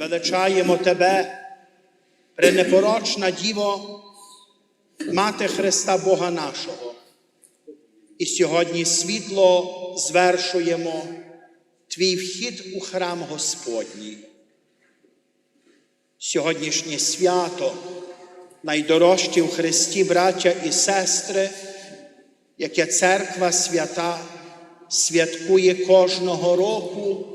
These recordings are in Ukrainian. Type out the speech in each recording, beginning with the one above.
величаємо Тебе, пренепорочна Діво, Мати Христа Бога нашого. І сьогодні світло звершуємо Твій вхід у храм Господній. Сьогоднішнє свято, найдорожчі в Христі браття і сестри, яке церква свята святкує кожного року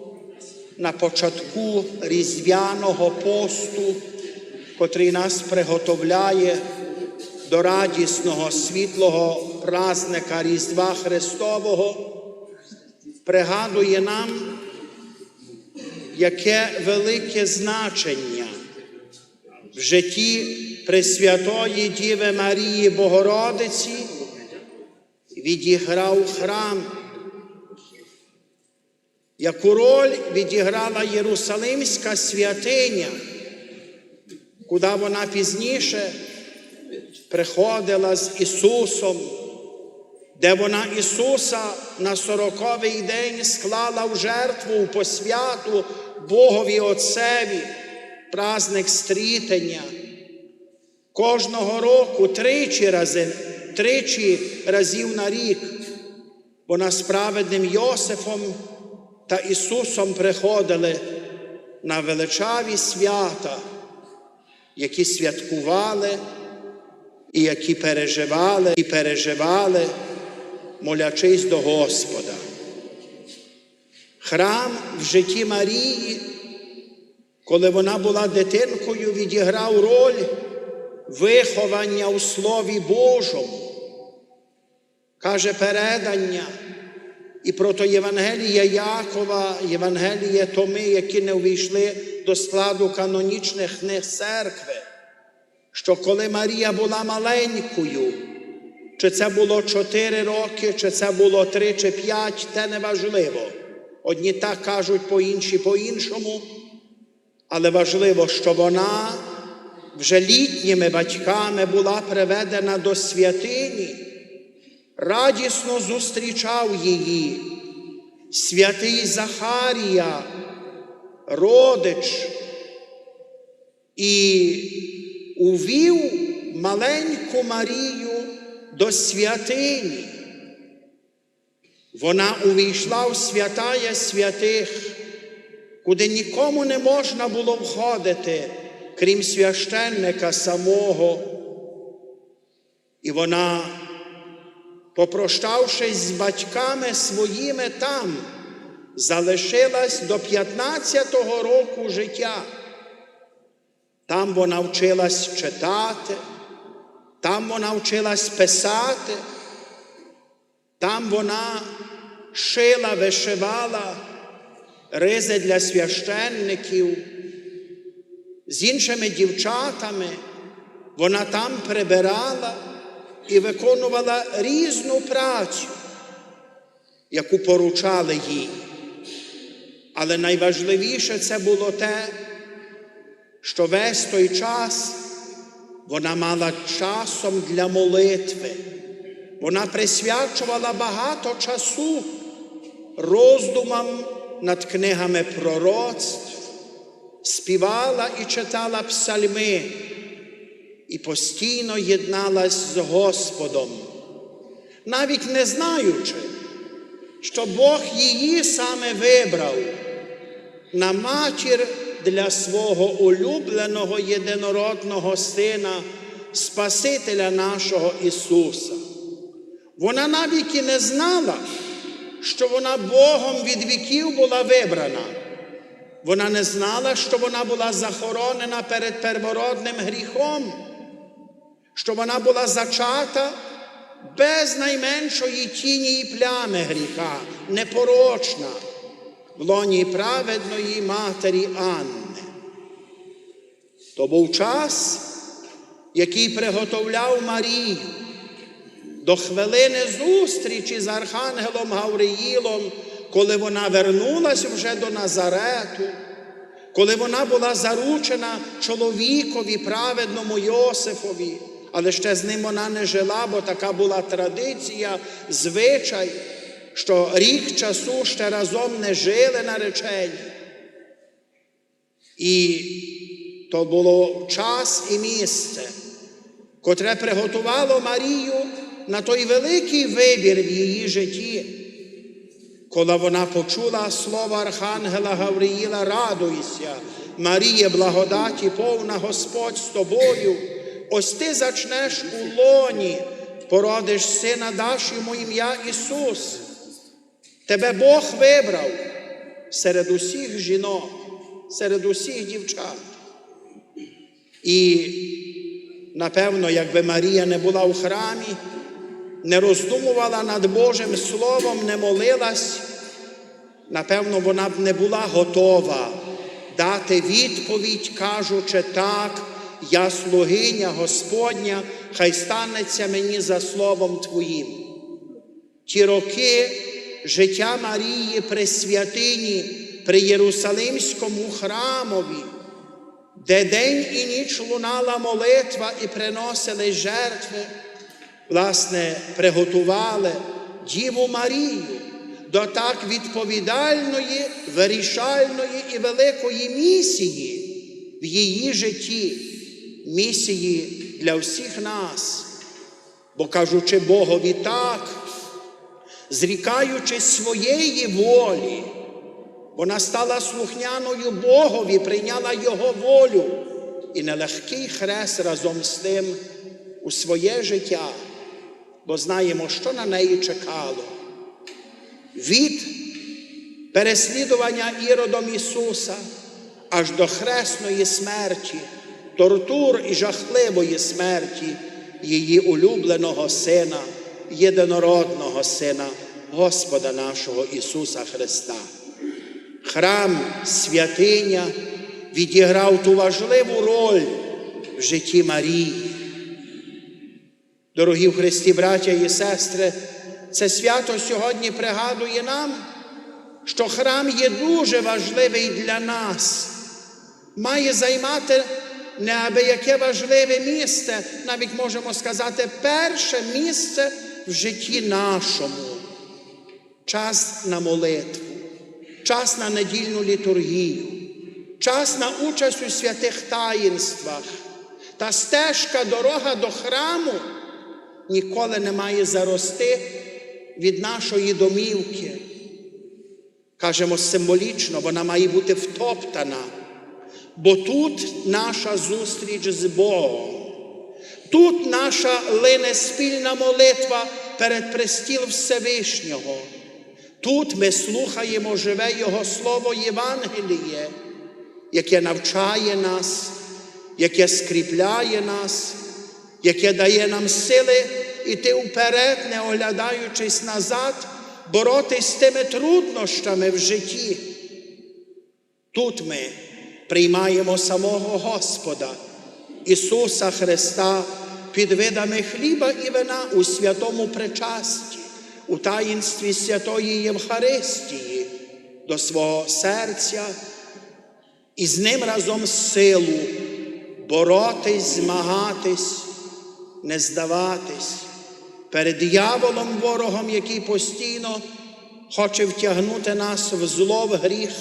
на початку різдвяного посту, котрий нас приготовляє до радісного світлого празника Різдва Христового, пригадує нам, яке велике значення в житті Пресвятої Діви Марії Богородиці відіграв храм, яку роль відіграла Єрусалимська святиня, куди вона пізніше приходила з Ісусом, де вона Ісуса на сороковий день склала в жертву в посвяту Богові Отцеві, праздник стрітення. Кожного року тричі рази, тричі разів на рік вона з праведним Йосифом та Ісусом приходили на величаві свята, які святкували і які переживали, і переживали, молячись до Господа. Храм в житті Марії, коли вона була дитинкою, відіграв роль виховання у Слові Божому. Каже передання і прото Євангелія Якова, Євангелія Томи, які не увійшли до складу канонічних книг церкви що коли Марія була маленькою, чи це було 4 роки, чи це було 3 чи 5, те не важливо. Одні так кажуть по інші по-іншому, але важливо, що вона вже літніми батьками була приведена до святині, радісно зустрічав її, святий Захарія, родич. І увів маленьку Марію до святині. Вона увійшла в святая святих, куди нікому не можна було входити, крім священника самого. І вона, попрощавшись з батьками своїми там, залишилась до 15-го року життя. Там вона вчилась читати, там вона вчилась писати, там вона шила, вишивала ризи для священників. З іншими дівчатами вона там прибирала і виконувала різну працю, яку поручали їй. Але найважливіше це було те, що весь той час вона мала часом для молитви. Вона присвячувала багато часу роздумам над книгами пророцтв, співала і читала псальми і постійно єдналась з Господом, навіть не знаючи, що Бог її саме вибрав на матір для свого улюбленого єдинородного Сина, Спасителя нашого Ісуса. Вона навіть і не знала, що вона Богом від віків була вибрана. Вона не знала, що вона була захоронена перед первородним гріхом, що вона була зачата без найменшої тіні і плями гріха, непорочна в лоні праведної матері Анни. То був час, який приготовляв Марію до хвилини зустрічі з Архангелом Гавриїлом, коли вона вернулась вже до Назарету, коли вона була заручена чоловікові, праведному Йосифові, але ще з ним вона не жила, бо така була традиція, звичай що рік часу ще разом не жили наречені. І то було час і місце, котре приготувало Марію на той великий вибір в її житті. Коли вона почула слово Архангела Гавриїла, радуйся, Марія, благодаті, повна Господь з тобою, ось ти зачнеш у лоні, породиш сина, даш йому ім'я Ісус. Тебе Бог вибрав серед усіх жінок, серед усіх дівчат. І, напевно, якби Марія не була в храмі, не роздумувала над Божим Словом, не молилась, напевно, вона б не була готова дати відповідь, кажучи так, я слугиня Господня, хай станеться мені за словом Твоїм. Ті роки життя Марії при святині, при Єрусалимському храмові, де день і ніч лунала молитва і приносили жертви, власне, приготували Діву Марію до так відповідальної, вирішальної і великої місії в її житті, місії для всіх нас. Бо кажучи Богові так, зрікаючи своєї волі, вона стала слухняною Богові, прийняла Його волю і нелегкий хрест разом з тим у своє життя, бо знаємо, що на неї чекало. Від переслідування іродом Ісуса аж до хресної смерті, тортур і жахливої смерті її улюбленого Сина, єдинородного Сина, Господа нашого Ісуса Христа. Храм святиня відіграв ту важливу роль в житті Марії. Дорогі в Христі, браття і сестри, це свято сьогодні пригадує нам, що храм є дуже важливий для нас, має займати неабияке важливе місце, навіть можемо сказати, перше місце в житті нашому. Час на молитву, час на недільну літургію, час на участь у святих таїнствах. Та стежка, дорога до храму ніколи не має зарости від нашої домівки. Кажемо символічно, вона має бути втоптана, бо тут наша зустріч з Богом. Тут наша лине спільна молитва перед престіл Всевишнього. Тут ми слухаємо живе Його Слово Євангеліє, яке навчає нас, яке скріпляє нас, яке дає нам сили іти вперед, не оглядаючись назад, боротись з тими труднощами в житті. Тут ми приймаємо самого Господа, Ісуса Христа під видами хліба і вина у святому причасті, у таїнстві святої Євхаристії до свого серця і з ним разом силу боротись, змагатись, не здаватись перед дияволом, ворогом, який постійно хоче втягнути нас в зло, в гріх,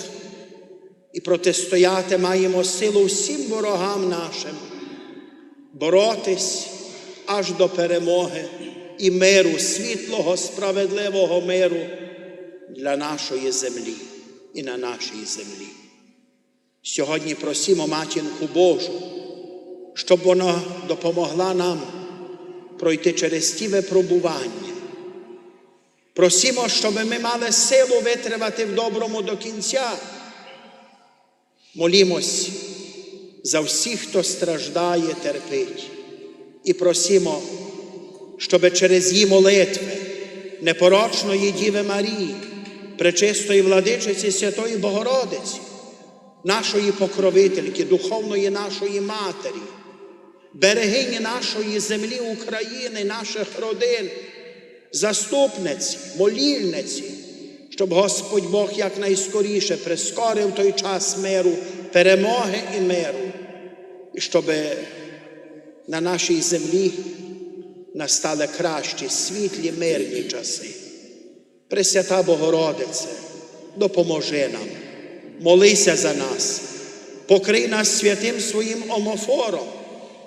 і протистояти маємо силу всім ворогам нашим, боротись аж до перемоги і миру, світлого, справедливого миру для нашої землі і на нашій землі. Сьогодні просимо матінку Божу, щоб вона допомогла нам пройти через ті випробування. Просимо, щоб ми мали силу витривати в доброму до кінця. Молімось за всіх, хто страждає, терпить. І просимо, щоб через її молитви непорочної Діви Марії, пречистої владичиці Святої Богородиці, нашої покровительки, духовної нашої Матері, берегині нашої землі України, наших родин, заступниці, молільниці, щоб Господь Бог якнайскоріше прискорив той час миру, перемоги і миру, і щоб на нашій землі настали кращі, світлі, мирні часи. Пресвята Богородице, допоможи нам, молися за нас, покрий нас святим своїм омофором,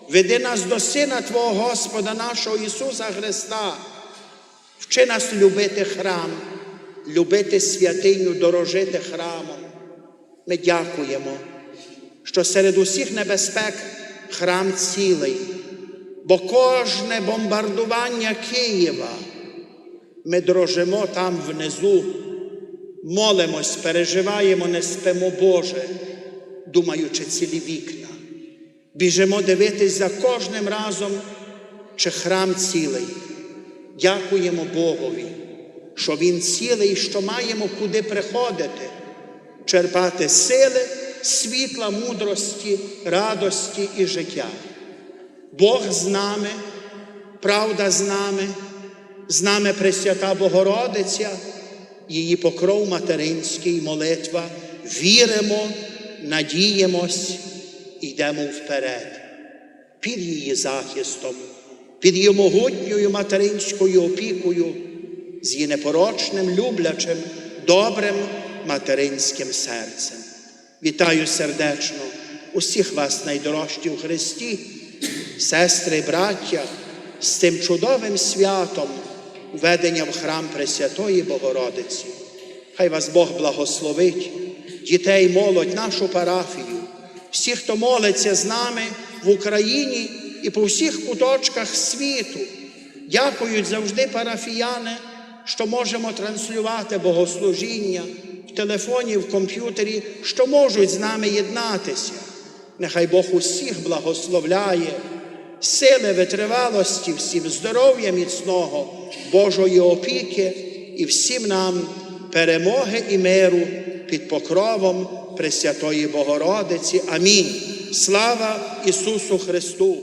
веди нас до Сина Твого Господа нашого Ісуса Христа, вчи нас любити храм, любити святиню, дорожити храмом. Ми дякуємо, що серед усіх небезпек храм цілий, бо кожне бомбардування Києва ми дрожимо там внизу, молимось, переживаємо, не спимо Боже, думаючи цілі вікна. Біжимо дивитись за кожним разом, чи храм цілий. Дякуємо Богові, що Він цілий, що маємо куди приходити, черпати сили, світла, мудрості, радості і життя. Бог з нами, правда з нами, з нами Пресвята Богородиця, її покров материнський, молитва. Віримо, надіємось, йдемо вперед. Під її захистом, під її могутньою материнською опікою, з її непорочним, люблячим, добрим материнським серцем. Вітаю сердечно усіх вас, найдорожчі у Христі, сестри, браття, з цим чудовим святом введення в храм Пресвятої Богородиці. Хай вас Бог благословить, дітей, молодь, нашу парафію, всіх, хто молиться з нами в Україні і по всіх куточках світу. Дякують завжди парафіяни, що можемо транслювати богослужіння в телефоні, в комп'ютері, що можуть з нами єднатися. Нехай Бог усіх благословляє, сили витривалості, всім здоров'я міцного, Божої опіки і всім нам перемоги і миру під покровом Пресвятої Богородиці. Амінь. Слава Ісусу Христу!